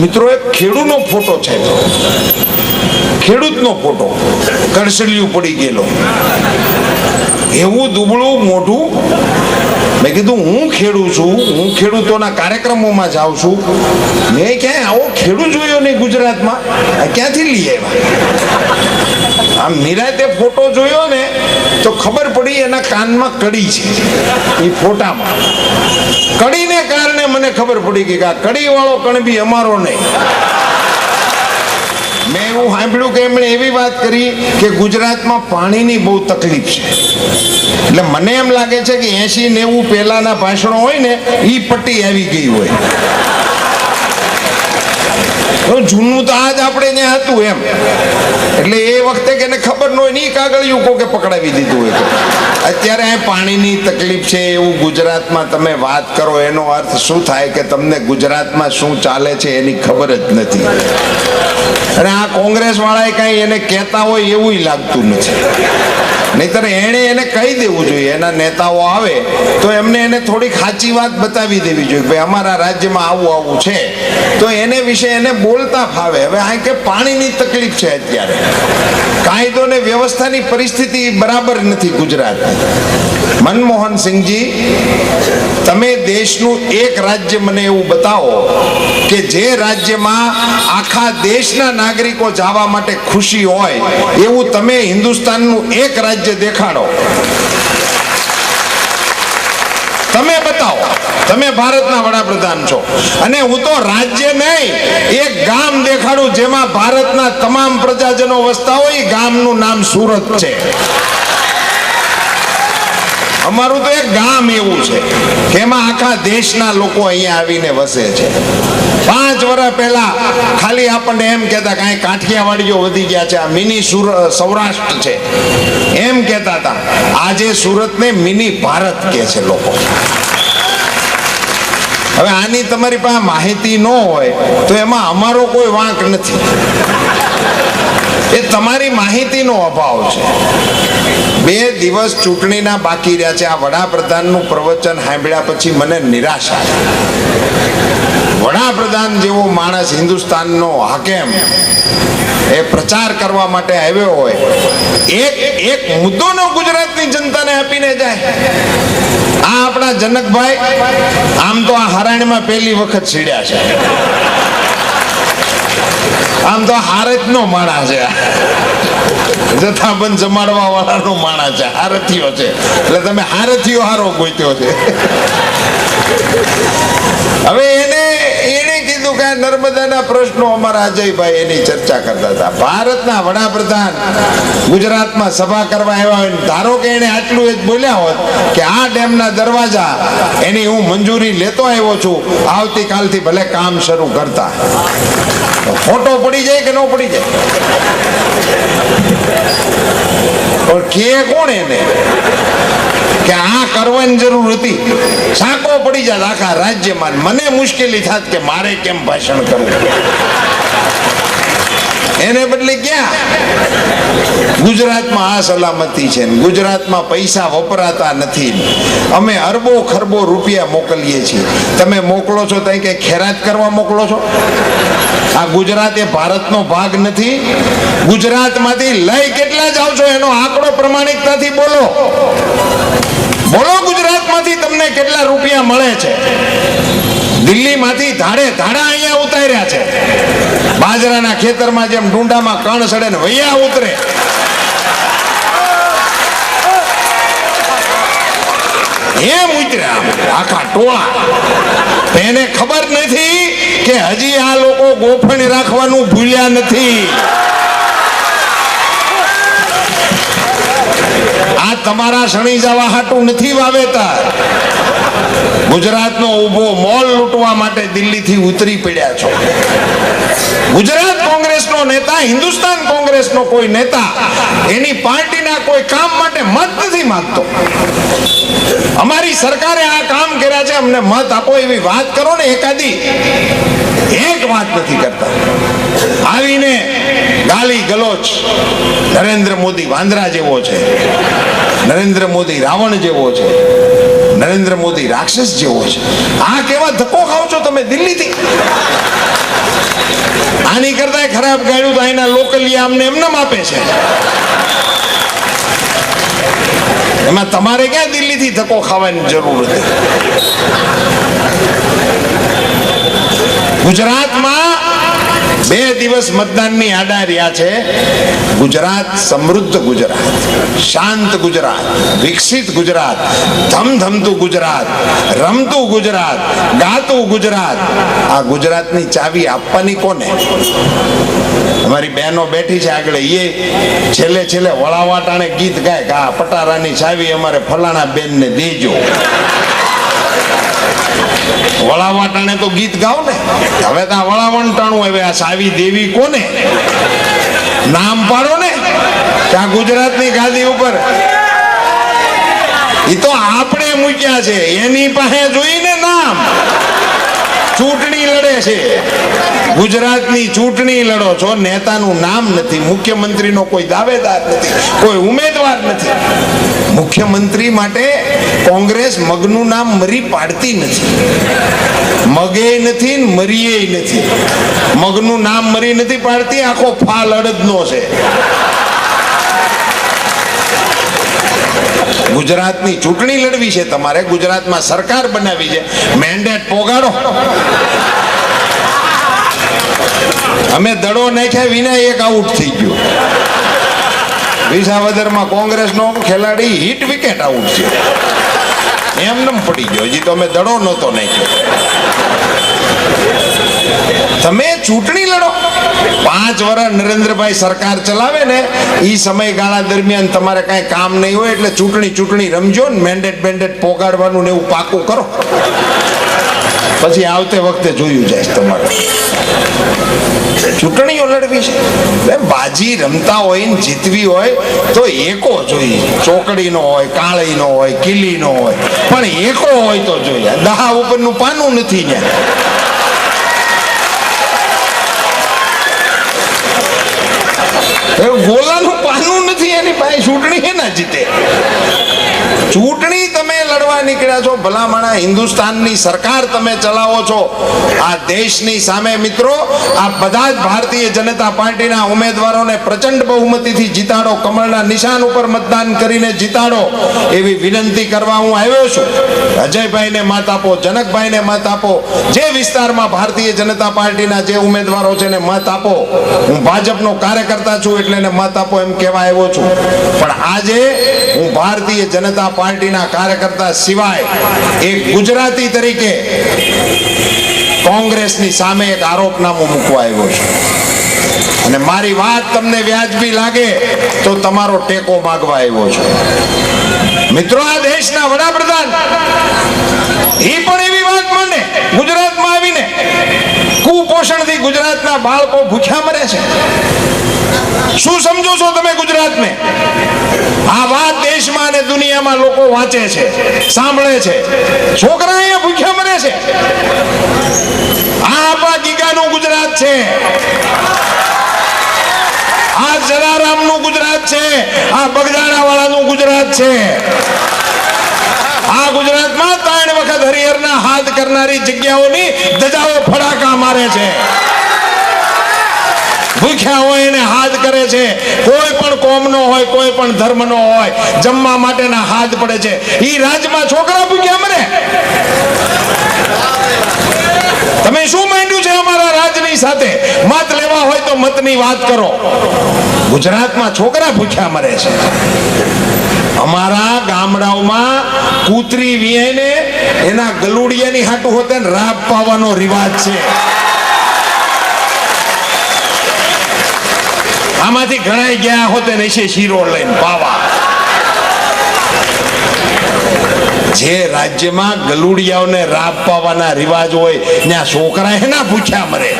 મિત્રો, એક ખેડૂતનો ફોટો છે. ખેડૂતનો ફોટો. કણસલિયું પડી ગયેલો. એવું દુબળું, મોઢું. મેં કીધું, હું ખેડૂત છું. હું ખેડૂતોના કાર્યક્રમોમાં જાઉં છું. મેં ક્યાંય આવો ખેડૂત જોયો નહીં ગુજરાતમાં. ક્યાંથી લઈ આવ્યા? આમ નિરાતે ફોટો જોયો ને, તો ખબર પડી એના કાનમાં કડી છે. એ ફોટામાં. કડીને કારણે મને ખબર પડી કે આ કડી વાળો કણબી અમારો નહીં. મેં એવું સાંભળ્યું કે એમણે એવી વાત કરી કે ગુજરાતમાં પાણીની બહુ તકલીફ છે. એટલે મને એમ લાગે છે કે એસી નેવું પહેલાના ભાષણો હોય ને એ પટ્ટી આવી ગઈ હોય. તો જૂનું તો આજ આપણે ત્યાં હતું એમ. એટલે એ વખતે કે એને ખબર ન હોય નહીં કાગળિયું કોકે પકડાવી દીધું હોય તો. અત્યારે પાણીની તકલીફ છે એવું ગુજરાતમાં તમે વાત કરો, એનો અર્થ શું થાય કે તમને ગુજરાતમાં શું ચાલે છે એની ખબર જ નથી. અને આ કોંગ્રેસ વાળાએ કાંઈ એને કહેતા હોય એવું લાગતું નથી. નહીતર એણે એને કહી દેવું જોઈએ, એના નેતાઓ આવે તો એમને એને થોડીક સાચી વાત બતાવી દેવી જોઈએ ભાઈ અમારા રાજ્યમાં આવું આવું છે. તો એને વિશે એને બોલતા ફાવે. હવે આ કે પાણીની તકલીફ છે અત્યારે. કાયદો ને વ્યવસ્થાની પરિસ્થિતિ બરાબર નથી ગુજરાતની. મનમોહન સિંહજી, તમે દેશનું એક રાજ્ય મને એવું બતાવો કે જે રાજ્યમાં આખા દેશના નાગરિકો જવા માટે ખુશી હોય, એવું તમે હિન્દુસ્તાનનું એક રાજ્ય દેખાડો. તમે બતાવો. તમે ભારતના વડાપ્રધાન છો. અને હું તો રાજ્ય નહીં, એક ગામ દેખાડું જેમાં ભારતના તમામ પ્રજાજનો વસતા હોય ગામનું નામ સુરત છે. અમારું તો એક ગામ એવું છે કે એમાં આખા દેશના લોકો અહીંયા આવીને વસે છે. પાંચ વર્ષ પહેલા ખાલી આપણને એમ કહેતા કાંઈ કાઠિયાવાડીઓ વધી ગયા છે, આ મિની સુર, સૌરાષ્ટ્ર છે. એમ કહેતા હતા. આજે સુરતને મિની ભારત કહે છે લોકો. હવે આની તમારી પાસે માહિતી ન હોય, તો એમાં અમારો કોઈ વાંક નથી. એ તમારી માહિતીનો અભાવ છે. બે દિવસ ચૂંટણીના બાકી રહ્યા છે. આ વડાપ્રધાનનું પ્રવચન સાંભળ્યા પછી મને નિરાશા વડાપ્રધાન જેવો માણસ હિન્દુસ્તાનનો હાકેમ એ પ્રચાર કરવા માટે આવ્યો હોય. એક એક મુદ્દોનો ગુજરાતની જનતાને આપીને જાય. આ આપણા જનકભાઈ આમ તો આ હરાણીમાં પહેલી વખત સીડ્યા છે. આમ તો હારત નો માણા છે. જથ્થાબંધ જમાડવા વાળાનો માણા છે. હારથીઓ છે. એટલે તમે હારથીઓ હારો ગોત્યો છે. હવે એને કીધું કે નર્મદાના પ્રશ્નો અમારા અજયભાઈ એની ચર્ચા કરતા હતા. ભારતના વડાપ્રધાન ગુજરાતમાં સભા કરવા આવ્યા હોય ધારો કે એને આટલું જ બોલ્યા હોત કે આ ડેમના દરવાજા એની હું મંજૂરી લેતો આવ્યો છું, આવતીકાલથી ભલે કામ શરૂ કરતા. ફોટો પડી જાય કે ન પડી જાય? પણ કે કોણ એને? કે આ કરવાની જરૂર હતી. સાંકો પડી જાત આખા રાજ્યમાં. મને મુશ્કેલી થાત કે મારે કેમ ભાષણ કરવું? એને બદલે ક્યાં? ગુજરાતમાં આ સલામતી છે ગુજરાતમાં પૈસા વપરાતા નથી અમે અરબો ખરબો રૂપિયા મોકલીએ છીએ. તમે મોકલો છો ત્યાં કે ખેરાત કરવા મોકલો છો? આ ગુજરાત એ ભારતનો ભાગ નથી. ગુજરાતમાંથી લઈ કેટલા જાવ છો એનો આંકડો પ્રમાણિકતાથી બોલો. બોલો ગુજરાતમાંથી તમને કેટલા રૂપિયા મળે છે? દિલ્હીમાંથી ધાડે ધાડા અહીંયા ઉતાર્યા છે. બાજરાના ખેતરમાં જેમ ડુંડામાં કણ સડે ને વૈયા ઉતરે. એમ ઉતર્યા આખા ટોળા. એને ખબર નથી કે હજી આ લોકો ગોફણી રાખવાનું ભૂલ્યા નથી. આ તમારા શણી જવા હાટું નથી વાવેતર. ગુજરાતનો ઊભો મોલ લૂંટવા માટે દિલ્હીથી ઉતરી પડ્યા છો. ગુજરાત કોંગ્રેસનો નેતા, હિન્દુસ્તાન કોંગ્રેસનો કોઈ નેતા, એની પાર્ટીના કોઈ કામ માટે મત નથી માંગતો. અમારી સરકારે આ કામ કર્યા છે, અમને મત આપો એવી વાત કરો ને એકાદી. એક વાત નથી કરતા. આવીને ગાલી ગલોચ નરેન્દ્ર મોદી વાંદરા જેવો છે, નરેન્દ્ર મોદી રાવણ જેવો છે, નરેન્દ્ર મોદી રાક્ષસ જેવો છે. આ કેવા ધક્કો ખાવ છો તમે દિલ્હીથી? આની કરતા ખરાબ ગાડ્યું તો અહીંના લોકલી અમને એમને આપે છે. એમાં તમારે ક્યાં દિલ્હીથી ધક્કો ખાવાની જરૂર હતી? ગુજરાતમાં બે દિવસ મતદાનની આડા રહ્યા છે. ગુજરાત, સમૃદ્ધ ગુજરાત, શાંત ગુજરાત, વિકસિત ગુજરાત, ધમધમતું ગુજરાત, રમતું ગુજરાત, ગાતું ગુજરાત. આ ગુજરાતની ચાવી આપવાની કોને? અમારી બહેનો બેઠી છે આગળ એ છેલ્લે છેલ્લે વળાવાટાણે ગીત ગાય કે આ પટારાની ચાવી અમારે ફલાણા બેનને દેજો. વળાવાટાણે તો ગીત ગાઓ ને. હવે તો વળાવંટાણું હવે આ સાવી દેવી કોને? નામ પાડો ને. ત્યાં ગુજરાતની ગાદી ઉપર. એ તો આપણે મૂક્યા છે. એની પાસે જોઈને નામ. ચૂંટણી લડે છે. ગુજરાતની ચૂંટણી લડો છો, નેતાનું નામ નથી, મુખ્યમંત્રીનો કોઈ દાવેદાર નથી, કોઈ ઉમેદવાર નથી. મુખ્યમંત્રી માટે કોંગ્રેસ મગનું નામ મરી પાડતી નથી. મગે નથી મરીએ નથી. મગનું નામ મરી નથી પાડતી, આખો ફાલ અડદનો છે. ગુજરાતની ચૂંટણી લડવી છે, તમારે ગુજરાતમાં સરકાર બનાવી છે. મેન્ડેટ પોગાડો. અમે દડો નાખ્યા વિના એક આઉટ થઈ ગયો. વિસાવદરમાં કોંગ્રેસનો ખેલાડી હિટ વિકેટ આઉટ છે. એમનેમ પડી ગયો, હજી તો અમે દડો નહોતો નાખ્યો. તમે ચૂંટણી લડો. પાંચ વર્ષ નરેન્દ્રભાઈ સરકાર ચલાવે ને એ સમયગાળા દરમિયાન તમારે કાંઈ કામ નહીં હોય એટલે ચૂંટણી ચૂંટણી રમજો ને મેન્ડેટ બેન્ડેટ પોગાડવાનું ને એવું પાકું કરો. પછી આવતે વખતે જોયું જાય તમારે. ચૂંટણીઓ લડવી છે. બાજી રમતા હોય ને, જીતવી હોય, તો એકો જોઈએ. ચોકડીનો હોય, કાળીનો હોય, કિલ્લીનો હોય, પણ એકો હોય તો જોઈએ. દહા ઉપરનું પાનું નથી ત્યાં ગોલાનું પાનું નથી એની પાસે ચૂંટણી ના જીતે ચૂંટણી નીકળ્યા છો, ભલામણા હિન્દુસ્તાનની સરકાર તમે ચલાવો છો. આ દેશની સામે મિત્રો, આ બધા જ ભારતીય જનતા પાર્ટીના ઉમેદવારોને પ્રચંડ બહુમતીથી જીતાડો, કમળના નિશાન ઉપર મતદાન કરીને જીતાડો એવી વિનંતી કરવા હું આવ્યો છું. અજયભાઈને મત આપો, જનકભાઈને મત આપો, જે વિસ્તારમાં ભારતીય જનતા પાર્ટીના જે ઉમેદવારો છે એને મત આપો. હું ભાજપનો કાર્યકર્તા છું એટલે એને મત આપો એમ કહેવા આવ્યો છું. પણ આજે હું ભારતીય જનતા પાર્ટીના કાર્યકર્તા સિવાય એક ગુજરાતી તરીકે કોંગ્રેસની સામે એક આરોપનામું મૂકવા આવ્યો છું. અને મારી વાત તમને વ્યાજબી લાગે તો તમારો ટેકો માગવા આવ્યો છે. મિત્રો, આ દેશના વડાપ્રધાન એ પણ એવી વાત માંડે ગુજરાતમાં આવીને કુપોષણથી ગુજરાતના બાળકો ભૂખ્યા મરે છે. શું સમજો છો તમે ગુજરાતને? આ વાત દેશમાં અને દુનિયામાં લોકો વાંચે છે, સાંભળે છે. છોકરા અહીંયા ભૂખ્યા મરે છે. આ આપણા ગીગાનું ગુજરાત છે. આ જલારામનું ગુજરાત છે. આ બગદાણા વાળાનું ગુજરાત છે. આ ગુજરાતમાં ત્રણ વખત હરિહરના હાથ કરનારી જગ્યાઓની ધજાઓ ફડાકા મારે છે. ભૂખ્યા હોય એને હાથ કરે છે. કોઈ પણ કોમનો હોય, કોઈ પણ ધર્મનો હોય, જમવા માટેના હાથ પડે છે. ઈ રાજમાં છોકરા ભૂખ્યા મરે. તમે શું માંડ્યું છે અમારા રાજની સાથે? મત લેવા હોય તો મતની વાત કરો. ગુજરાતમાં છોકરા ભૂખ્યા મરે છે. અમારા ગામડાઓમાં કૂતરી વિયાઈને એના ગલુડિયાની હાટું હોતે રાબ પાવાનો રિવાજ છે. આમાંથી ઘણા ગયા હોતે ને છે શીરો લઈને પાવા. જે રાજ્યમાં ગલુડિયાઓને રાબ પાવાના રિવાજ હોય, ત્યાં છોકરા એના ભૂખ્યા મરે.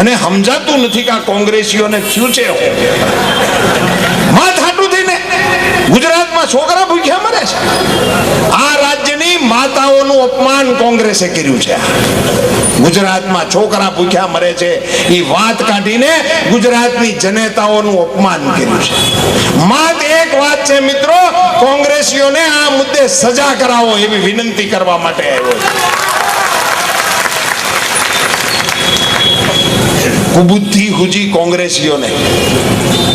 મને સમજાતું નથી કે આ કોંગ્રેસીઓને થયું છે ગુજરાતમાં છોકરા ભૂખ્યા મરે છે. આ રાજ્યની માતાઓનું અપમાન કોંગ્રેસે કર્યું છે. ગુજરાતમાં છોકરા ભૂખ્યા મરે છે. એ વાત કાઢીને ગુજરાતની જનેતાઓનું અપમાન કર્યું છે. માત એક વાત છે મિત્રો, કોંગ્રેસીઓને આ મુદ્દે સજા કરાવો એવી વિનંતી કરવા માટે આવ્યો છું. કુબુદ્ધિ હુજી કોંગ્રેસીઓને.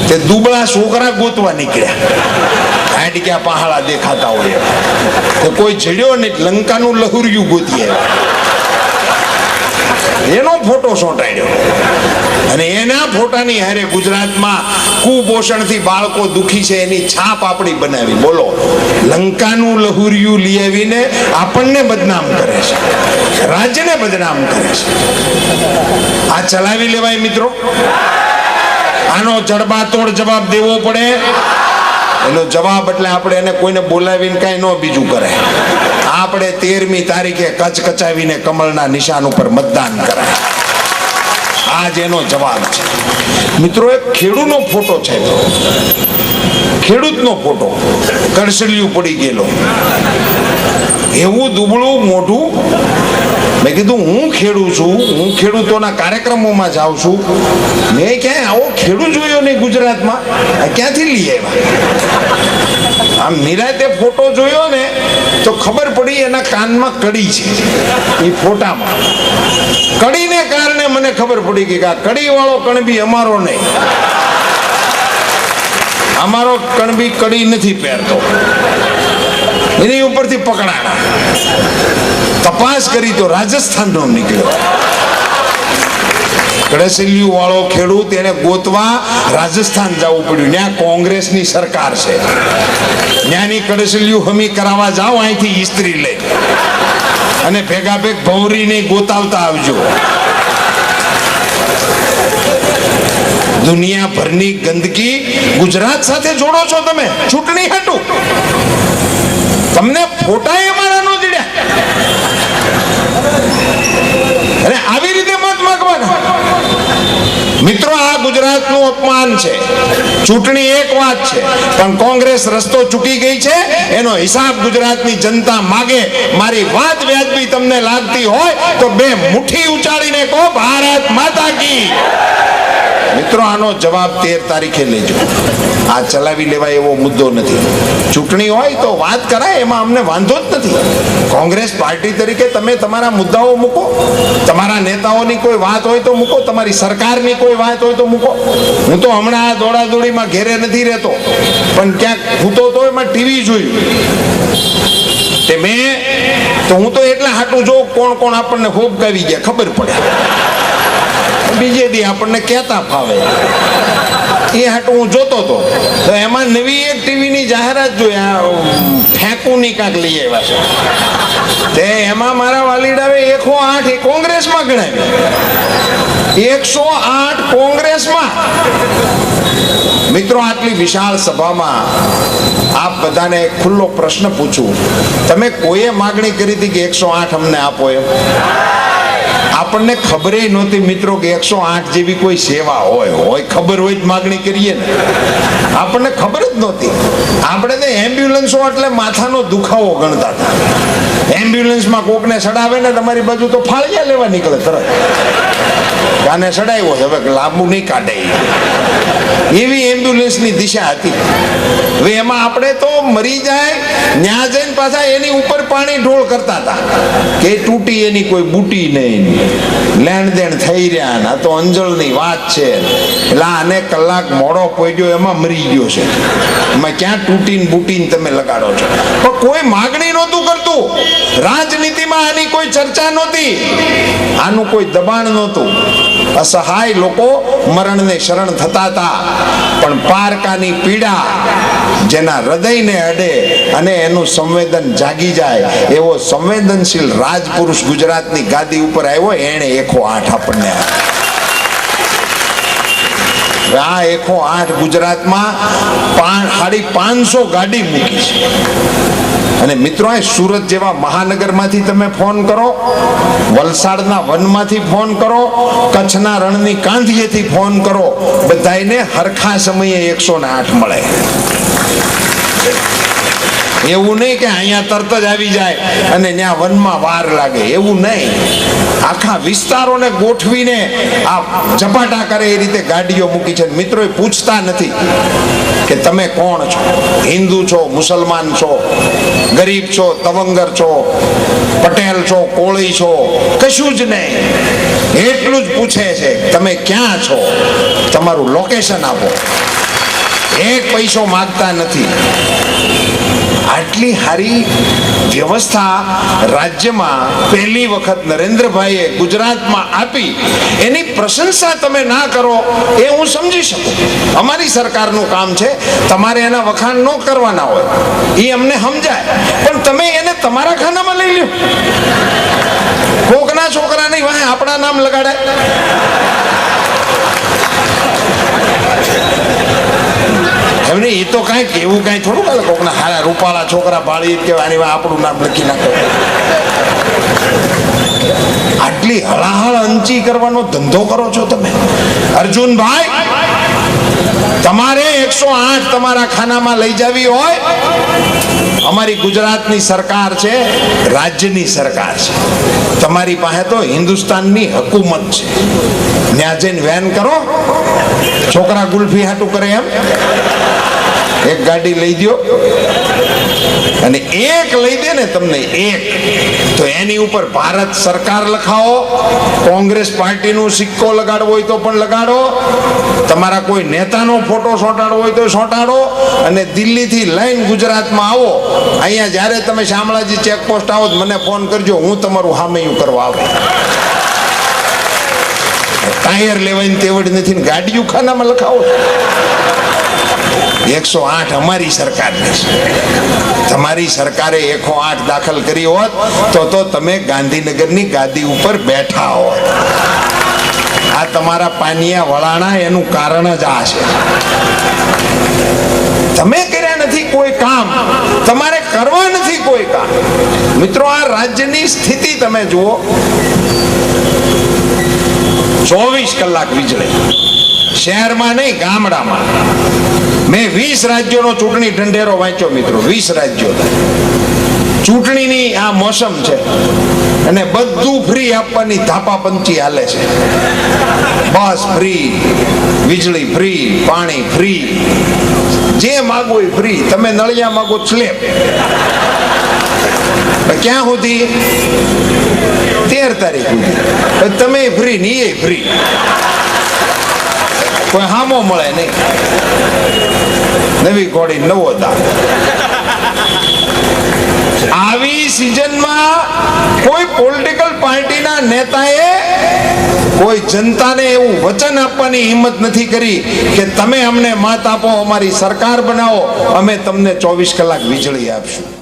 તે દુબળા છોકરા ગોતવા નીકળ્યા. હાડક્યા પહાડા દેખાતા હોય. તો કોઈ જડ્યો નહીં, લંકાનું લહુરિયું ગોતી આવ્યા. એનો ફોટો સોંટાડ્યો અને એના ફોટાની હારે ગુજરાતમાં કુપોષણથી બાળકો દુખી છે, એની છાપ આપણી બનાવી. બોલો, લંકાનું લહુરિયું લઈ આવીને આપણને બદનામ કરે છે. રાજ્યને બદનામ કરે છે. આ ચલાવી લેવાય મિત્રો. આનો જડબાતોડ જવાબ દેવો પડે. એનો જવાબ એટલે આપણે એને કોઈને બોલાવીને કાંઈ ન બીજું કરે. આપણે તેરમી તારીખે કચ કચાવીને કમળના નિશાન ઉપર મતદાન કરાય. આ જ એનો જવાબ છે. મિત્રો, એક ખેડૂતનો ફોટો છે. ખેડૂતનો ફોટો. કડસલિયું પડી ગયેલો. એવું દુબળું, મોઢું. મેં કીધું, હું ખેડૂત છું. હું ખેડૂતોના કાર્યક્રમોમાં જાઉં છું. મેં ક્યાંય આવો ખેડૂત જોયો નહીં ગુજરાતમાં. ક્યાંથી લઈ આવ્યા? આમ તે ફોટો જોયો ને, તો ખબર પડી એના કાનમાં કડી છે. એ ફોટામાં. કડીને કારણે મને ખબર પડી કે આ કડી વાળો કણબી અમારો નહીં. અમારો કણબી કડી નથી પહેરતો. એની ઉપરથી પકડાણા. તપાસ કરી તો રાજસ્થાનનો નીકળ્યો. કડસલિયું વાળો ખેડૂત એને ગોતવા રાજસ્થાન જવું પડ્યું. ત્યાં કોંગ્રેસની સરકાર છે. ત્યાંની કડસલિયું હમી કરાવવા જાઓ, અહીંથી ઇસ્ત્રી લઈ અને ભેગા ભેગ ભૌરીને ગોતાવતા આવજો. દુનિયાભરની ગંદકી ગુજરાત સાથે જોડો છો તમે. ચૂંટણી હાટું તમને ફોટા એ મારા નો દીડ્યા. અરે આવી રીતે મિત્રો, આ ગુજરાતનું અપમાન છે. ચૂંટણી એક વાત છે, પણ કોંગ્રેસ રસ્તો ચૂકી ગઈ છે. એનો હિસાબ ગુજરાતની જનતા માગે. મારી વાત વ્યાજબી તમને લાગતી હોય તો બે મુઠ્ઠી ઉચાડીને કહો, ભારત માતા કી. મિત્રો, આનો જવાબ તેર તારીખે લેજો. આ ચલાવી લેવાય એવો મુદ્દો નથી. ચૂંટણી હોય તો વાત કરાય, એમાં અમને વાંધો જ નથી. કોંગ્રેસ પાર્ટી તરીકે તમે તમારા મુદ્દાઓ મૂકો. તમારા નેતાઓની કોઈ વાત હોય તો મૂકો, તમારી સરકારની કોઈ વાત હોય તો મૂકો. હું તો હમણાં આ દોડાદોડીમાં ઘેરે નથી રહેતો, પણ ક્યાંક હું તો એમાં ટીવી જોયું. તે મેં તો હું તો એટલા હાટું જોઉં કોણ કોણ આપણને ખૂબ કાવી ગયા, ખબર પડે. બીજે દી આપણને કહેતા ફાવે. એ હાટ હું જોતો હતો તો એમાં નવી એક ટીવીની જાહેરાત જોઈ, આ ફેંકુની કાંક લઈ આવ્યા છે. તે એમાં મારા વાલીડાવે એકસો આઠ એ કોંગ્રેસમાં ગણાવી એકસો આઠ કોંગ્રેસમાં. મિત્રો, આટલી વિશાળ સભામાં આપ બધાને એક ખુલ્લો પ્રશ્ન પૂછું. તમે કોઈએ માગણી કરી હતી કે એકસો આઠ અમને આપો એમ? આપણને ખબર નહોતી મિત્રો કે એકસો આઠ જેવી કોઈ સેવા હોય હોય ખબર હોય જ માગણી કરીએ ને. આપણને ખબર જ નહોતી. આપણે તો એમ્બ્યુલન્સો એટલે માથાનો દુખાવો ગણતા હતા. એમ્બ્યુલન્સમાં કોકને સડાવે ને તમારી બાજુ તો ફાળિયા લેવા નીકળે તરત. કાને સડાવ્યો છે. હવે લાંબુ નહીં કાઢે એવી એમ્બ્યુલન્સની દિશા હતી. હવે એમાં આપણે તો મરી જાય, ન્યા જઈને પાછા એની ઉપર પાણી ઢોળ કરતા હતા. કે તૂટી એની કોઈ બુટી નહીં. લેણ દેણ થઈ રહ્યા આ તો અંજળની વાત છે. એટલે આને કલાક મોડો પહોંચ્યો એમાં મરી ગયો છે. એમાં ક્યાં તૂટીને બુટીને તમે લગાડો છો? પણ કોઈ માગણી નહોતું કરતું. રાજનીતિમાં આની કોઈ ચર્ચા નહોતી. આનું કોઈ દબાણ નહોતું. અસહાય લોકો મરણને શરણ થતા હતા પણ પારકાની પીડા જેના હૃદયને અડે અને એનું સંવેદન જાગી જાય, એવો સંવેદનશીલ રાજપુરુષ ગુજરાતની ગાદી ઉપર આવ્યો, એણે એકો આઠ આપણને આપ્યો. આ એકો આઠ ગુજરાતમાં સાડી પાંચસો ગાડી મૂકી છે. અને મિત્રો સુરત જેવા મહાનગરમાંથી તમે ફોન કરો, વલસાડના વનમાંથી ફોન કરો, કચ્છના રણની કાંધીએથી ફોન કરો, બધાયને હરખા સમયે એકસો ને આઠ મળે. એવું નહીં કે અહીંયા તરત જ આવી જાય અને ત્યાં વનમાં વાર લાગે. એવું નહીં. આખા વિસ્તારોને ગોઠવીને આ ઝપાટા કરે એ રીતે ગાડીઓ મૂકી છે. મિત્રો પૂછતા નથી કે તમે કોણ છો? હિન્દુ છો, મુસલમાન છો, ગરીબ છો, તવંગર છો, પટેલ છો, કોળી છો, કશું જ નહીં. એટલું જ પૂછે છે, તમે ક્યાં છો? તમારું લોકેશન આપો. એક પૈસો માગતા નથી. આટલી સારી વ્યવસ્થા રાજ્યમાં પહેલી વખત નરેન્દ્રભાઈએ ગુજરાતમાં આપી, એની પ્રશંસા તમે ના કરો એ હું સમજી શકું. અમારી સરકારનું કામ છે, તમારે એના વખાણ ન કરવાના હોય. એ અમને સમજાય. પણ તમે એને તમારા ખાનામાં લઈ લ્યો. કોકના છોકરા નહીં વાહે આપણા નામ લગાડાય એમને એ તો કાંઈક એવું કાંઈ થોડું કાલે કોકના હારા રૂપાળા છોકરા ભાળી કે આની આપણું નામ લખી નાખો. આટલી હળાહળ અંચી કરવાનો ધંધો કરો છો તમે? અર્જુનભાઈ, તમારે એકસો આઠ તમારા ખાનામાં લઈ જવી હોય. અમારી ગુજરાતની સરકાર છે, રાજ્યની સરકાર છે. તમારી પાસે તો હિન્દુસ્તાનની હકુમત છે. ત્યાં જઈને વેન કરો. છોકરા ગુલ્ફી હાટું કરે એમ. એક ગાડી લઈ દ્યો અને એક લઈ દે ને તમને એક. તો એની ઉપર ભારત સરકાર લખાવો, કોંગ્રેસ પાર્ટીનું સિક્કો લગાડવો હોય તો પણ લગાડો, તમારા કોઈ નેતાનો ફોટો સોંટાડવો હોય તો સોંટાડો અને દિલ્હીથી લઈને ગુજરાતમાં આવો. અહીંયા જ્યારે તમે શામળાજી ચેકપોસ્ટ આવો મને ફોન કરજો, હું તમારું હામયું કરવા આવું. ટાયર લેવાની તેવડ નથી ને ગાડીયું ખાનામાં લખાવો. એકસો આઠ અમારી સરકારની તમારી સરકારે એકસો આઠ દાખલ કરી હોત, તો તો તમે ગાંધીનગરની ગાદી ઉપર બેઠા હોત. આ તમારા પાનિયા વળાણા એનું કારણ જ આ છે. તમે કર્યા નથી કોઈ કામ. તમારે કરવા નથી કોઈ કામ. મિત્રો, આ રાજ્યની સ્થિતિ તમે જુઓ. ચોવીસ કલાક વીજળી. શહેરમાં નહીં, ગામડામાં. મેં વીસ રાજ્યોનો ચૂંટણી ઢંઢેરો વાંચ્યો મિત્રો, વીસ રાજ્યો. ચૂંટણીની આ મોસમ છે અને બધું ફ્રી આપવાની ધાપાપંચી હાલે છે. બસ ફ્રી, વીજળી ફ્રી, પાણી ફ્રી. જે માગો એ ફ્રી. તમે નળિયા માગો સ્લેબ. ક્યાં સુધી? તેર તારીખ સુધી. તમે ફ્રી ની એ ફ્રી કોઈ હામો મળે નહીં. નવી ઘોડી, નવો દામ આવી સિઝનમાં કોઈ પોલિટિકલ પાર્ટીના નેતાએ કોઈ જનતાને એવું વચન આપવાની હિંમત નથી કરી કે તમે અમને મત આપો, અમારી સરકાર બનાવો, અમે તમને ચોવીસ કલાક વીજળી આપશું.